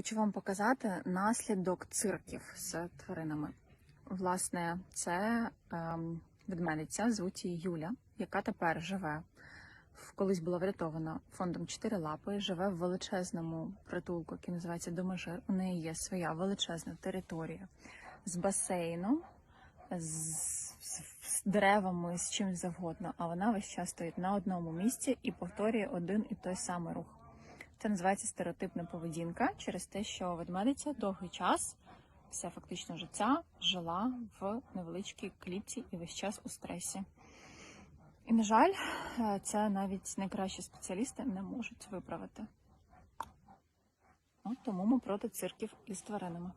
хочу вам показати наслідок цирків з тваринами. Власне, це ем, ведмедиця, звуть її Юля, яка тепер живе. Колись була врятована фондом «Чотири лапи, живе в величезному притулку, який називається Доможир. У неї є своя величезна територія з басейном, з, з деревами, з чим завгодно. А вона весь час стоїть на одному місці і повторює один і той самий рух. Це називається стереотипна поведінка через те, що ведмедиця довгий час, все фактично життя, жила в невеличкій клітці і весь час у стресі. І, на жаль, це навіть найкращі спеціалісти не можуть виправити. От тому ми проти цирків із тваринами.